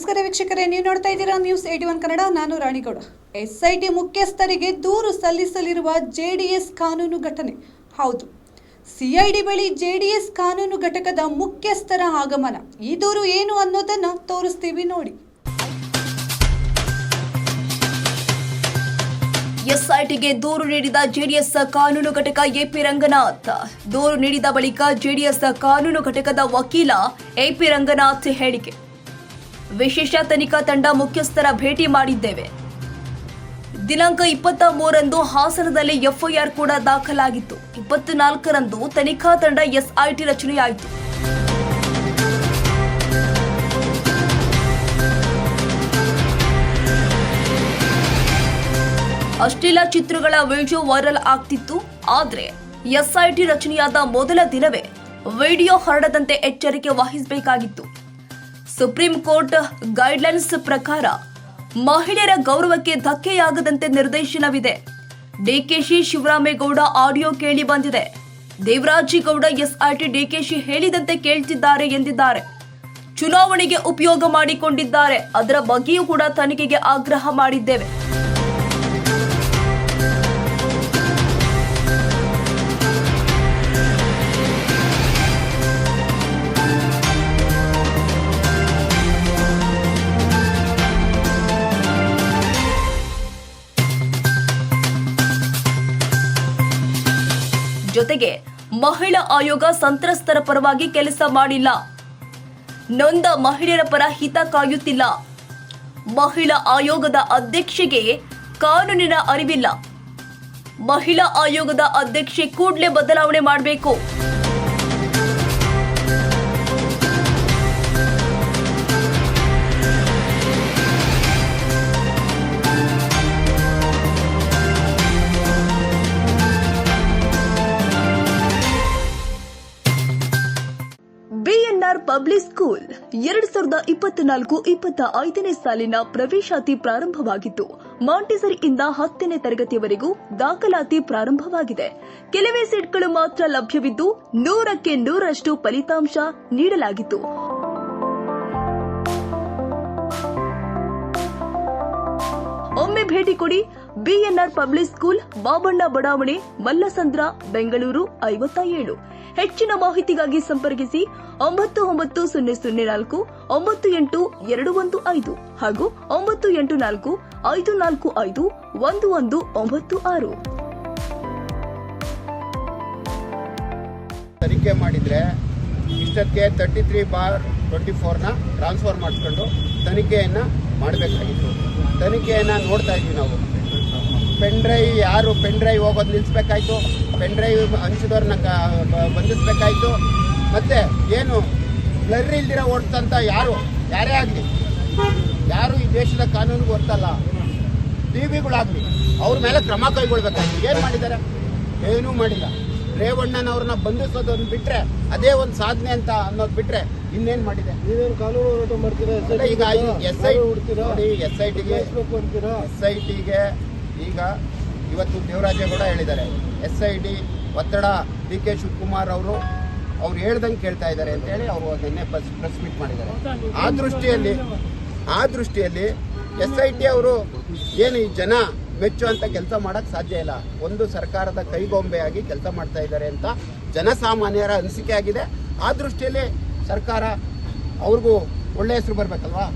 ನಮಸ್ಕಾರ ವೀಕ್ಷಕರೇ, ನೀವು ನೋಡ್ತಾ ಇದ್ದೀರಾ ನ್ಯೂಸ್ ಏಟಿ ಒನ್ ಕನ್ನಡ, ನಾನು ರಾಣಿಗೌಡ. ಎಸ್ಐಟಿ ಮುಖ್ಯಸ್ಥರಿಗೆ ದೂರು ಸಲ್ಲಿಸಲಿರುವ ಜೆಡಿಎಸ್ ಕಾನೂನು ಘಟನೆ. ಹೌದು, ಸಿಐಡಿ ಬಳಿ ಜೆಡಿಎಸ್ ಕಾನೂನು ಘಟಕದ ಮುಖ್ಯಸ್ಥರ ಆಗಮನ. ಈ ದೂರು ಏನು ಅನ್ನೋದನ್ನ ತೋರಿಸ್ತೀವಿ ನೋಡಿ. ಎಸ್ಐಟಿಗೆ ದೂರು ನೀಡಿದ ಜೆಡಿಎಸ್ ಕಾನೂನು ಘಟಕ ಎಪಿ ರಂಗನಾಥ್. ದೂರು ನೀಡಿದ ಬಳಿಕ ಜೆಡಿಎಸ್ ಕಾನೂನು ಘಟಕದ ವಕೀಲ ಎಪಿ ರಂಗನಾಥ್ ಹೇಳಿಕೆ. ವಿಶೇಷ ತನಿಖಾ ತಂಡ ಮುಖ್ಯಸ್ಥರ ಭೇಟಿ ಮಾಡಿದ್ದೇವೆ. ದಿನಾಂಕ ಇಪ್ಪತ್ತ ಮೂರಂದು ಹಾಸನದಲ್ಲಿ ಎಫ್ಐಆರ್ ಕೂಡ ದಾಖಲಾಗಿತ್ತು. ಇಪ್ಪತ್ನಾಲ್ಕರಂದು ತನಿಖಾ ತಂಡ ಎಸ್ಐಟಿ ರಚನೆಯಾಯಿತು. ಅಶ್ಲೀಲ ಚಿತ್ರಗಳ ವಿಡಿಯೋ ವೈರಲ್ ಆಗ್ತಿತ್ತು. ಆದರೆ ಎಸ್ಐಟಿ ರಚನೆಯಾದ ಮೊದಲ ದಿನವೇ ವಿಡಿಯೋ ಹರಡದಂತೆ ಎಚ್ಚರಿಕೆ ವಹಿಸಬೇಕಾಗಿತ್ತು. ಸುಪ್ರೀಂ ಕೋರ್ಟ್ ಗೈಡ್ಲೈನ್ಸ್ ಪ್ರಕಾರ ಮಹಿಳೆಯರ ಗೌರವಕ್ಕೆ ಧಕ್ಕೆಯಾಗದಂತೆ ನಿರ್ದೇಶನವಿದೆ. ಡಿಕೆಶಿ ಶಿವರಾಮೇಗೌಡ ಆಡಿಯೋ ಕೇಳಿ ಬಂದಿದೆ. ದೇವರಾಜಿಗೌಡ ಎಸ್ಐಟಿ ಡಿಕೆಶಿ ಹೇಳಿದಂತೆ ಕೇಳ್ತಿದ್ದಾರೆ ಎಂದಿದ್ದಾರೆ. ಚುನಾವಣೆಗೆ ಉಪಯೋಗ ಮಾಡಿಕೊಂಡಿದ್ದಾರೆ. ಅದರ ಬಗ್ಗೆಯೂ ಕೂಡ ತನಿಖೆಗೆ ಆಗ್ರಹ ಮಾಡಿದ್ದೇವೆ. ಜೊತೆಗೆ ಮಹಿಳಾ ಆಯೋಗ ಸಂತ್ರಸ್ತರ ಪರವಾಗಿ ಕೆಲಸ ಮಾಡಿಲ್ಲ. ನೊಂದ ಮಹಿಳೆಯರ ಪರ ಹಿತ ಕಾಯುತ್ತಿಲ್ಲ. ಮಹಿಳಾ ಆಯೋಗದ ಅಧ್ಯಕ್ಷೆಗೆ ಕಾನೂನಿನ ಅರಿವಿಲ್ಲ. ಮಹಿಳಾ ಆಯೋಗದ ಅಧ್ಯಕ್ಷೆ ಕೂಡಲೇ ಬದಲಾವಣೆ ಮಾಡಬೇಕು. ಪಬ್ಲಿಕ್ ಸ್ಕೂಲ್ ಎರಡ್ ಸಾವಿರದ ಇಪ್ಪತ್ನಾಲ್ಕು ಇಪ್ಪತ್ತ ಐದನೇ ಸಾಲಿನ ಪ್ರವೇಶಾತಿ ಪ್ರಾರಂಭವಾಗಿತ್ತು. ಮಾಂಟಿಸರಿಯಿಂದ ಹತ್ತನೇ ತರಗತಿಯವರೆಗೂ ದಾಖಲಾತಿ ಪ್ರಾರಂಭವಾಗಿದೆ. ಕೆಲವೇ ಸೀಟ್ಗಳು ಮಾತ್ರ ಲಭ್ಯವಿದ್ದು ನೂರಕ್ಕೆ ನೂರಷ್ಟು ಫಲಿತಾಂಶ ನೀಡಲಾಗಿತ್ತು. ಒಮ್ಮೆ ಭೇಟಿ ಕೊಡಿ ಬಿಎನ್ಆರ್ ಪಬ್ಲಿಕ್ ಸ್ಕೂಲ್, ಬಾಬಣ್ಣ ಬಡಾವಣೆ, ಮಲ್ಲಸಂದ್ರ, ಬೆಂಗಳೂರು ಐವತ್ತ ಏಳು ಹೆಚ್ಚಿನ ಮಾಹಿತಿಗಾಗಿ ಸಂಪರ್ಕಿಸಿ ಒಂಬತ್ತು ಒಂಬತ್ತು ಸೊನ್ನೆ ಸೊನ್ನೆ ನಾಲ್ಕು, ಒಂಬತ್ತು ಎಂಟು ಎರಡು ಒಂದು ಐದು ಹಾಗೂ ಒಂಬತ್ತು ಎಂಟು ನಾಲ್ಕು, ಐದು ನಾಲ್ಕು ಐದು, ಒಂದು ಒಂದು ಒಂಬತ್ತು ಆರು. ತನಿಖೆ ಮಾಡಿದರೆ ಇಷ್ಟಕ್ಕೆ ತರ್ಟಿ ತ್ರೀ ಬಾರ್ ಟ್ವೆಂಟಿ ಫೋರ್ನ ಟ್ರಾನ್ಸ್ಫರ್ ಮಾಡಿಸ್ಕೊಂಡು ತನಿಖೆಯನ್ನು ಮಾಡಬೇಕಾಗಿತ್ತು. ತನಿಖೆಯನ್ನು ನೋಡ್ತಾ ಇದ್ವಿ ನಾವು. ಪೆನ್ ಡ್ರೈವ್ ಯಾರು ಪೆನ್ ಡ್ರೈವ್ ಹೋಗೋದು ನಿಲ್ಲಿಸ್ಬೇಕಾಯ್ತು ಪೆನ್ ಡ್ರೈವ್ ಹಂಚಿದವ್ರನ್ನ ಬಂಧಿಸ್ಬೇಕಾಯ್ತು. ಮತ್ತು ಏನು ಬ್ಲರ್ ಇಲ್ದಿರ ಓಡ್ತಂತ ಯಾರು? ಯಾರೇ ಆಗಲಿ. ಯಾರು ಈ ದೇಶದ ಕಾನೂನು ಗೊತ್ತಲ್ಲ ಟಿ ವಿಗಳಾಗ್ಲಿ ಅವ್ರ ಮೇಲೆ ಕ್ರಮ ಕೈಗೊಳ್ಬೇಕಾಯ್ತು. ಏನು ಮಾಡಿದ್ದಾರೆ? ಏನೂ ಮಾಡಿಲ್ಲ. ರೇವಣ್ಣನವ್ರನ್ನ ಬಂಧಿಸೋದನ್ನು ಬಿಟ್ರೆ ಅದೇ ಒಂದು ಸಾಧನೆ ಅಂತ ಅನ್ನೋದು ಬಿಟ್ರೆ ಇನ್ನೇನು ಮಾಡಿದೆ? ಕಾನೂನು ಈಗ ಎಸ್ ಐ ಹುಡ್ತೀರಾ ಎಸ್ ಐ ಟಿಗೆ ಎಸ್ ಐ ಟಿಗೆ ಈಗ ಇವತ್ತು ದೇವರಾಜೇಗೌಡ ಹೇಳಿದ್ದಾರೆ. ಎಸ್ ಐ ಡಿ ಒತ್ತಡ ಡಿ ಕೆ ಶಿವಕುಮಾರ್ ಅವರು, ಅವ್ರು ಹೇಳ್ದಂಗೆ ಕೇಳ್ತಾ ಇದ್ದಾರೆ ಅಂತೇಳಿ ಅವರು ನಿನ್ನೆ ಪ್ರೆಸ್ ಪ್ರೆಸ್ ಮೀಟ್ ಮಾಡಿದ್ದಾರೆ. ಆ ದೃಷ್ಟಿಯಲ್ಲಿ ಆ ದೃಷ್ಟಿಯಲ್ಲಿ ಎಸ್ ಐ ಟಿ ಅವರು ಏನು ಈ ಜನ ಮೆಚ್ಚುವಂಥ ಕೆಲಸ ಮಾಡೋಕ್ಕೆ ಸಾಧ್ಯ ಇಲ್ಲ. ಒಂದು ಸರ್ಕಾರದ ಕೈಗೊಂಬೆಯಾಗಿ ಕೆಲಸ ಮಾಡ್ತಾ ಇದ್ದಾರೆ ಅಂತ ಜನಸಾಮಾನ್ಯರ ಅನಿಸಿಕೆ ಆಗಿದೆ. ಆ ದೃಷ್ಟಿಯಲ್ಲಿ ಸರ್ಕಾರ ಅವ್ರಿಗೂ ಒಳ್ಳೆ ಹೆಸರು ಬರಬೇಕಲ್ವಾ?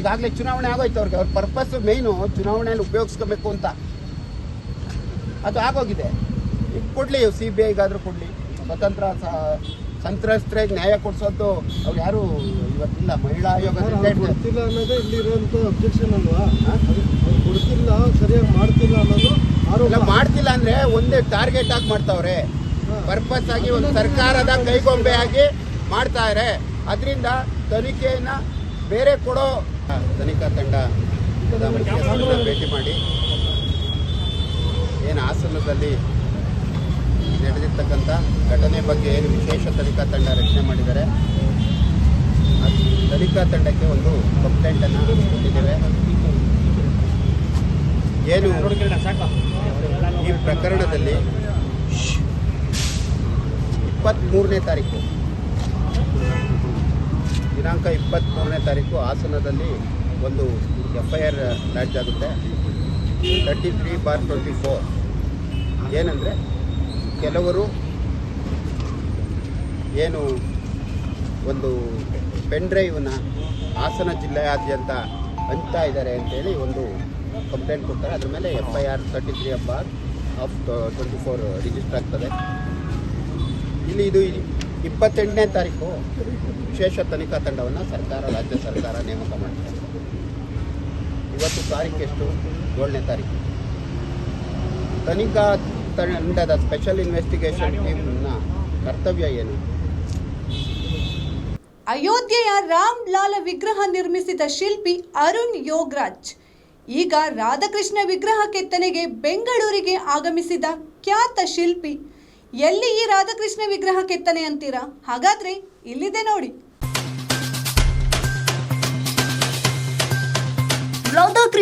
ಈಗಾಗಲೇ ಚುನಾವಣೆ ಆಗೋಯ್ತು ಅವ್ರಿಗೆ. ಅವ್ರ ಪರ್ಪಸ್ ಮೇಯ್ನು ಚುನಾವಣೆಯಲ್ಲಿ ಉಪಯೋಗಿಸ್ಕೋಬೇಕು ಅಂತ. ಅದು ಆಗೋಗಿದೆ. ಈಗ ಕೊಡಲಿ ಸಿ ಬಿ ಐಗಾದರೂ ಕೊಡಲಿ. ಸ್ವತಂತ್ರ ಸಂತ್ರಸ್ತರಿಗೆ ನ್ಯಾಯ ಕೊಡಿಸೋದು ಅವ್ರು ಯಾರು ಇವತ್ತಿಲ್ಲ. ಮಹಿಳಾ ಆಯೋಗ ಕೊಡ್ತಿಲ್ಲ ಅನ್ನೋದೇ ಇಲ್ಲಿರುವಂತ ಅಬ್ಜೆಕ್ಷನ್ ಅಲ್ವಾ? ಕೊಡ್ತಿಲ್ಲ ಸರಿಯಾಗಿ ಮಾಡ್ತಿಲ್ಲ ಅನ್ನೋದು ಆರೋಪ. ಮಾಡ್ತಿಲ್ಲ ಅಂದ್ರೆ ಒಂದೇ ಟಾರ್ಗೆಟ್ ಆಗಿ ಮಾಡ್ತಾವ್ರೆ. ಪರ್ಪಸ್ ಆಗಿ ಒಂದು ಸರ್ಕಾರದ ಕೈಗೊಂಬೆ ಆಗಿ ಮಾಡ್ತಾರೆ. ಅದರಿಂದ ತನಿಖೆಯನ್ನ ಬೇರೆ ಕೊಡೋ ತನಿಖಾ ತಂಡ ಭೇಟಿ ಮಾಡಿ. ಏನು ಹಾಸನದಲ್ಲಿ ನಡೆದಿರ್ತಕ್ಕಂಥ ಘಟನೆ ಬಗ್ಗೆ ಏನು ವಿಶೇಷ ತನಿಖಾ ತಂಡ ರಚನೆ ಮಾಡಿದ್ದಾರೆ. ತನಿಖಾ ತಂಡಕ್ಕೆ ಒಂದು ಕಂಪ್ಲೇಂಟನ್ನು ಕೊಟ್ಟಿದ್ದೇವೆ. ಏನು ಈ ಪ್ರಕರಣದಲ್ಲಿ ಇಪ್ಪತ್ತ್ಮೂರನೇ ತಾರೀಕು ದಿನಾಂಕ ಇಪ್ಪತ್ತ್ಮೂರನೇ ತಾರೀಕು ಹಾಸನದಲ್ಲಿ ಒಂದು ಎಫ್ ಐ ಆರ್ ಲಾಡ್ಜ್ ಆಗುತ್ತೆ. Thirty three bar twenty four ಏನಂದರೆ ಕೆಲವರು ಏನು ಒಂದು ಪೆನ್ ಡ್ರೈವ್ನ ಹಾಸನ ಜಿಲ್ಲೆಯಾದ್ಯಂತ ಹಂಚ್ತಾ ಇದ್ದಾರೆ ಅಂತೇಳಿ ಒಂದು ಕಂಪ್ಲೇಂಟ್ ಕೊಡ್ತಾರೆ. ಅದ್ರ ಮೇಲೆ F I R thirty three bar of twenty four register ಆಗ್ತದೆ. ಇಲ್ಲಿ ಇದು ಇಪ್ಪತ್ತೆಂಟನೇ ತಾರೀಕು. ವಿಶೇಷ ತನಿಖಾ ತಂಡವನ್ನು ಸರ್ಕಾರ, ರಾಜ್ಯ ಸರ್ಕಾರ ನೇಮಕ ಮಾಡಿದೆ. ಇವತ್ತು ತಾರೀಕೆಷ್ಟು ಏಳನೇ ತಾರೀಕು ತನಿಖಾ ತಂಡದ ಸ್ಪೆಷಲ್ ಇನ್ವೆಸ್ಟಿಗೇಷನ್ ಟೀಮ್ನ ಕರ್ತವ್ಯ ಏನು? ಅಯೋಧ್ಯೆಯ ರಾಮ್ ಲಾಲ ವಿಗ್ರಹ ನಿರ್ಮಿಸಿದ ಶಿಲ್ಪಿ ಅರುಣ್ ಯೋಗರಾಜ್. ಈಗ ರಾಧಾಕೃಷ್ಣ ವಿಗ್ರಹ ಕೆತ್ತನೆಗೆ ಬೆಂಗಳೂರಿಗೆ ಆಗಮಿಸಿದ ಖ್ಯಾತ ಶಿಲ್ಪಿ. ಎಲ್ಲಿ ಈ ರಾಧಾಕೃಷ್ಣ ವಿಗ್ರಹ ಕೆತ್ತನೆ ಅಂತೀರಾ? ಹಾಗಾದ್ರೆ ಇಲ್ಲಿದೆ ನೋಡಿ.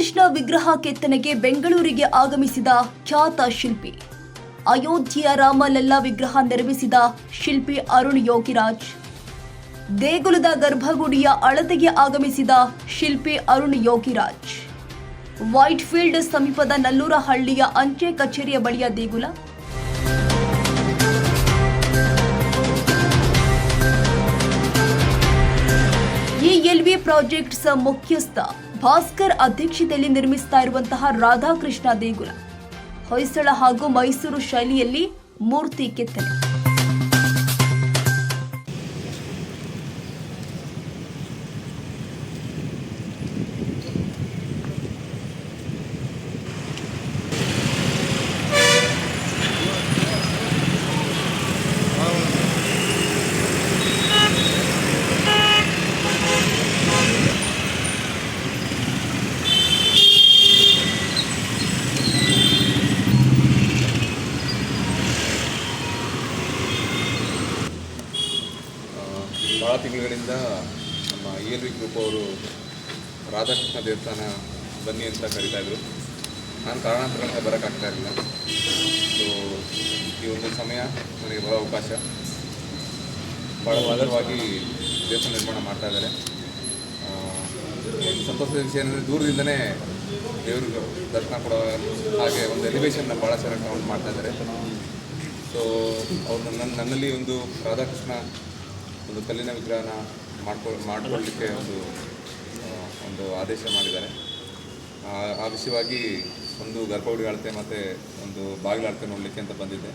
ರಾಧಾಕೃಷ್ಣ ವಿಗ್ರಹ ಕೆತ್ತನೆಗೆ ಬೆಂಗಳೂರಿಗೆ ಆಗಮಿಸಿದ ಖ್ಯಾತ ಶಿಲ್ಪಿ. ಅಯೋಧ್ಯೆಯ ರಾಮಲಲ್ಲಾ ವಿಗ್ರಹ ನಿರ್ಮಿಸಿದ ಶಿಲ್ಪಿ ಅರುಣ್ ಯೋಗಿರಾಜ್. ದೇಗುಲದ ಗರ್ಭಗುಡಿಯ ಅಳತೆಗೆ ಆಗಮಿಸಿದ ಶಿಲ್ಪಿ ಅರುಣ್ ಯೋಗಿರಾಜ್. ವೈಟ್ ಫೀಲ್ಡ್ ಸಮೀಪದ ನಲ್ಲೂರಹಳ್ಳಿಯ ಅಂಚೆ ಕಚೇರಿಯ ಬಳಿಯ ದೇಗುಲ. ಈ ಎಲ್ವಿ ಪ್ರಾಜೆಕ್ಟ್ಸ್ ಮುಖ್ಯಸ್ಥ ಭಾಸ್ಕರ್ ಅಧ್ಯಕ್ಷತೆಯಲ್ಲಿ ನಿರ್ಮಿಸ್ತಾ ಇರುವಂತಹ ರಾಧಾಕೃಷ್ಣ ದೇಗುಲ ಹೊಯ್ಸಳ ಹಾಗೂ ಮೈಸೂರು ಶೈಲಿಯಲ್ಲಿ ಮೂರ್ತಿ ಕೆತ್ತನೆ ಭಾಳ ತಿಂಗಳುಗಳಿಂದ ನಮ್ಮ ಇ ಎಲ್ ವಿ ಗ್ರೂಪ್ ಅವರು ರಾಧಾಕೃಷ್ಣ ದೇವಸ್ಥಾನ ಬನ್ನಿ ಅಂತ ಕರೀತಾಯಿದ್ರು ನಾನು ಕಾರಣಾಂತರಗಳಿಂದ ಬರೋಕ್ಕಾಗ್ತಾ ಇರಲಿಲ್ಲ. ಸೊ ಈ ಒಂದು ಸಮಯ ನನಗೆ ಬರೋ ಅವಕಾಶ. ಭಾಳ ಭದ್ರವಾಗಿ ದೇವಸ್ಥಾನ ನಿರ್ಮಾಣ ಮಾಡ್ತಾ ಇದ್ದಾರೆ. ಒಂದು ಸಂತೋಷದ ವಿಷಯ ಏನಂದರೆ ದೂರದಿಂದನೇ ದೇವ್ರಿಗೆ ದರ್ಶನ ಕೊಡೋ ಹಾಗೆ ಒಂದು ಎಲಿವೇಶನ್ನ ಭಾಳ ಚೆನ್ನಾಗಿ ಕೌಂಟ್ ಮಾಡ್ತಾ ಇದ್ದಾರೆ. ಸೊ ಅವ್ರು ನನ್ನ ನನ್ನಲ್ಲಿ ಒಂದು ರಾಧಾಕೃಷ್ಣ ಒಂದು ಕಲ್ಲಿನ ವಿಗ್ರಹನ ಮಾಡ್ಕೊ ಮಾಡಿಕೊಳ್ಳಲಿಕ್ಕೆ ಒಂದು ಒಂದು ಆದೇಶ ಮಾಡಿದ್ದಾರೆ. ಆ ವಿಷಯವಾಗಿ ಒಂದು ಗರ್ಭಗುಡಿ ಅಳತೆ ಮತ್ತು ಒಂದು ಬಾಗಿಲು ಅಳತೆ ನೋಡಲಿಕ್ಕೆ ಅಂತ ಬಂದಿದ್ದೆ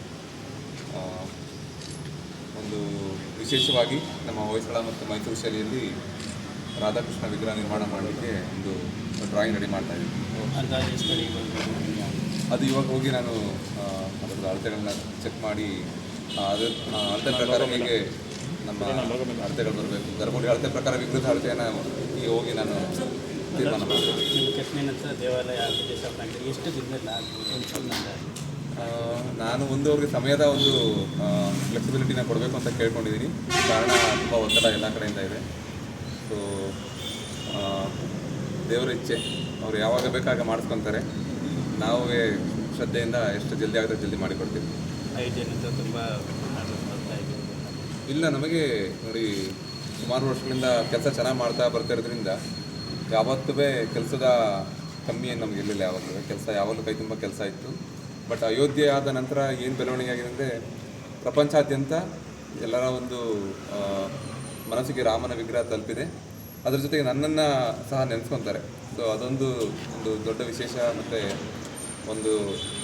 ಒಂದು ವಿಶೇಷವಾಗಿ ನಮ್ಮ ಹೊಯ್ಸಳ ಮತ್ತು ಮೈಸೂರು ಶೈಲಿಯಲ್ಲಿ ರಾಧಾಕೃಷ್ಣ ವಿಗ್ರಹ ನಿರ್ಮಾಣ ಮಾಡಲಿಕ್ಕೆ ಒಂದು ಡ್ರಾಯಿಂಗ್ ರೆಡಿ ಮಾಡ್ತಾ ಇದ್ದೀನಿ. ಅದು ಇವಾಗ ಹೋಗಿ ನಾನು ಅದರ ಅಳತೆಗಳನ್ನ ಚೆಕ್ ಮಾಡಿ ಅದರ ಅಳತೆ ಪ್ರಕಾರ ನಮ್ಮ ಅಳತೆಗಳು ಬರಬೇಕು. ಗರ್ಭಗುಡಿ ಅಳತೆ ಪ್ರಕಾರ ವಿಕೃತ ಅಳತೆಯನ್ನು ಈಗ ಹೋಗಿ ನಾನು ತೀರ್ಮಾನ ಮಾಡ್ತೀನಿ. ನಿಮ್ಮ ಕೆತ್ತನೆ ನಂತರ ದೇವಾಲಯ ಎಷ್ಟು ದಿನದಲ್ಲಿ ನಾನು ಒಂದೂವರೆಗೆ ಸಮಯದ ಒಂದು ಫ್ಲೆಕ್ಸಿಬಿಲಿಟಿನ ಕೊಡಬೇಕು ಅಂತ ಕೇಳ್ಕೊಂಡಿದ್ದೀನಿ. ಕಾರಣ ತುಂಬ ಒತ್ತಡ ಎಲ್ಲ ಕಡೆಯಿಂದ ಇದೆ. ಸೊ ದೇವರ ಇಚ್ಛೆ. ಅವ್ರು ಯಾವಾಗ ಬೇಕಾಗ ಮಾಡಿಸ್ಕೊತಾರೆ. ನಾವೇ ಶ್ರದ್ಧೆಯಿಂದ ಎಷ್ಟು ಜಲ್ದಿ ಆಗುತ್ತೆ ಜಲ್ದಿ ಮಾಡಿಕೊಡ್ತೀವಿ. ಐದು ಜನ ತುಂಬ ಇಲ್ಲ, ನಮಗೆ ನೋಡಿ, ಸುಮಾರು ವರ್ಷಗಳಿಂದ ಕೆಲಸ ಚೆನ್ನಾಗಿ ಮಾಡ್ತಾ ಬರ್ತಾ ಇರೋದ್ರಿಂದ ಯಾವತ್ತೂ ಕೆಲಸದ ಕಮ್ಮಿ ಏನು ನಮಗೆ ಇರಲಿಲ್ಲ ಯಾವಾಗಲೂ ಕೆಲಸ ಯಾವಾಗಲೂ ಕೈ ತುಂಬ ಕೆಲಸ ಇತ್ತು. ಬಟ್ ಅಯೋಧ್ಯೆ ಆದ ನಂತರ ಏನು ಬೆಳವಣಿಗೆ ಆಗಿದೆ ಅಂದರೆ ಪ್ರಪಂಚಾದ್ಯಂತ ಎಲ್ಲರ ಒಂದು ಮನಸ್ಸಿಗೆ ರಾಮನ ವಿಗ್ರಹ ತಲುಪಿದೆ. ಅದ್ರ ಜೊತೆಗೆ ನನ್ನನ್ನು ಸಹ ನೆನೆಸ್ಕೊತಾರೆ. ಸೊ ಅದೊಂದು ಒಂದು ದೊಡ್ಡ ವಿಶೇಷ ಮತ್ತು ಒಂದು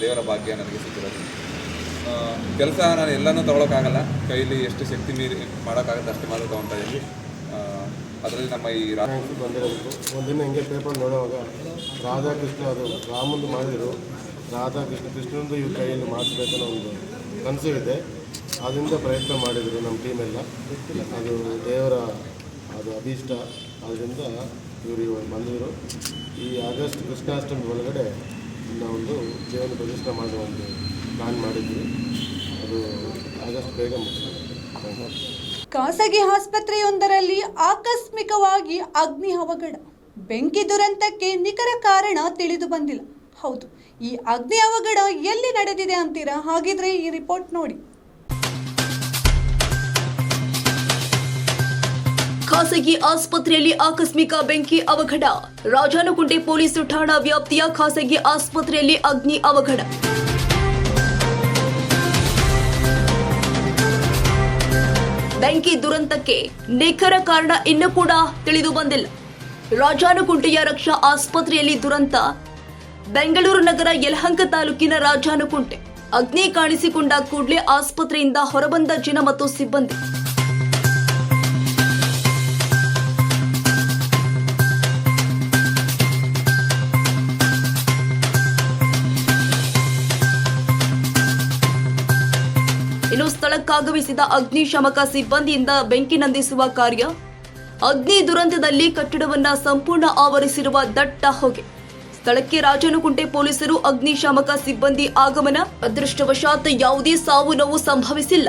ದೇವರ ಭಾಗ್ಯ ನನಗೆ ಸಿಕ್ಕಿರೋದು. ಕೆಲಸ ನಾನು ಎಲ್ಲನೂ ತೊಗೊಳಕ್ಕಾಗಲ್ಲ. ಕೈಲಿ ಎಷ್ಟು ಶಕ್ತಿ ಮೀರಿ ಮಾಡೋಕ್ಕಾಗುತ್ತೆ ಅಷ್ಟು ಮಾತ್ರ ತೊಗೊತಾ ಇದ್ದೀನಿ. ಅದರಲ್ಲಿ ನಮ್ಮ ಈ ರಾ ಬಂದಿರೋದು ಒಂದಿನ ಹಿಂಗೆ ಪೇಪರ್ ನೋಡುವಾಗ ರಾಧಾಕೃಷ್ಣ ಅದು ರಾಮಂದು ಮಾಡಿದರು. ರಾಧಾಕೃಷ್ಣ ಕೃಷ್ಣಂದು ಇವ್ರ ಕೈಯಲ್ಲಿ ಮಾಡಿಸ್ಬೇಕನ್ನೋ ಒಂದು ಕನಸು ಇದೆ. ಅದರಿಂದ ಪ್ರಯತ್ನ ಮಾಡಿದರು ನಮ್ಮ ಟೀಮೆಲ್ಲ ಅದು ದೇವರ ಅದು ಅಭೀಷ್ಟ ಅದರಿಂದ ಇವರು ಇವಾಗ ಬಂದಿದ್ದರು ಈ ಆಗಸ್ಟ್ ಕೃಷ್ಣಾಷ್ಟಮಿ ಒಳಗಡೆ ನಾವೊಂದು ಜೀವನ ಪ್ರತಿಷ್ಠೆ ಮಾಡುವ ಒಂದು ಪ್ಲಾನ್ ಮಾಡಿದ್ವಿ. ಅದು ಆಗಸ್ಟ್ ಬೇಗ ಖಾಸಗಿ ಆಸ್ಪತ್ರೆಯೊಂದರಲ್ಲಿ ಆಕಸ್ಮಿಕವಾಗಿ ಅಗ್ನಿ ಅವಘಡ. ಬೆಂಕಿ ದುರಂತಕ್ಕೆ ನಿಖರ ಕಾರಣ ತಿಳಿದು ಬಂದಿಲ್ಲ. ಹೌದು ಈ ಅಗ್ನಿ ಅವಘಡ ಎಲ್ಲಿ ನಡೆದಿದೆ ಅಂತೀರಾ? ಹಾಗಿದ್ರೆ ಈ ರಿಪೋರ್ಟ್ ನೋಡಿ. ಖಾಸಗಿ ಆಸ್ಪತ್ರೆಯಲ್ಲಿ ಆಕಸ್ಮಿಕ ಬೆಂಕಿ ಅವಘಡ. ರಾಜಾನುಕುಂಟೆ ಪೊಲೀಸ್ ಠಾಣಾ ವ್ಯಾಪ್ತಿಯ ಖಾಸಗಿ ಆಸ್ಪತ್ರೆಯಲ್ಲಿ ಅಗ್ನಿ ಅವಘಡ. ಬೆಂಕಿ ದುರಂತಕ್ಕೆ ನಿಖರ ಕಾರಣ ಇನ್ನೂ ಕೂಡ ತಿಳಿದು ಬಂದಿಲ್ಲ. ರಾಜಾನುಕುಂಟೆಯ ರಕ್ಷಾ ಆಸ್ಪತ್ರೆಯಲ್ಲಿ ದುರಂತ. ಬೆಂಗಳೂರು ನಗರ ಯಲಹಂಕ ತಾಲೂಕಿನ ರಾಜಾನುಕುಂಟೆ. ಅಗ್ನಿ ಕಾಣಿಸಿಕೊಂಡ ಕೂಡಲೇ ಆಸ್ಪತ್ರೆಯಿಂದ ಹೊರಬಂದ ಜನ ಮತ್ತು ಸಿಬ್ಬಂದಿ. ಸ್ಥಳಕ್ಕಾಗಮಿಸಿದ ಅಗ್ನಿಶಾಮಕ ಸಿಬ್ಬಂದಿಯಿಂದ ಬೆಂಕಿ ನಂದಿಸುವ ಕಾರ್ಯ? ಅಗ್ನಿ ದುರಂತದಲ್ಲಿ ಕಟ್ಟಡವನ್ನ ಸಂಪೂರ್ಣ ಆವರಿಸಿರುವ ದಟ್ಟ ಹೊಗೆ. ಸ್ಥಳಕ್ಕೆ ರಾಜನಕುಂಟೆ ಪೊಲೀಸರು ಅಗ್ನಿಶಾಮಕ ಸಿಬ್ಬಂದಿ ಆಗಮನ. ಅದೃಷ್ಟವಶಾತ್ ಯಾವುದೇ ಸಾವು ನೋವು ಸಂಭವಿಸಿಲ್ಲ.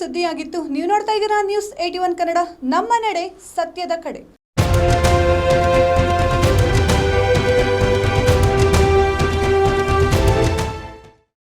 ಸುದ್ದಿಯಾಗಿತ್ತು. ನೀವು ನೋಡ್ತಾ ಇದ್ದೀರಾ ನ್ಯೂಸ್ ಏಟಿ ಒನ್ ಕನ್ನಡ. ನಮ್ಮ ನಡೆ ಸತ್ಯದ ಕಡೆ.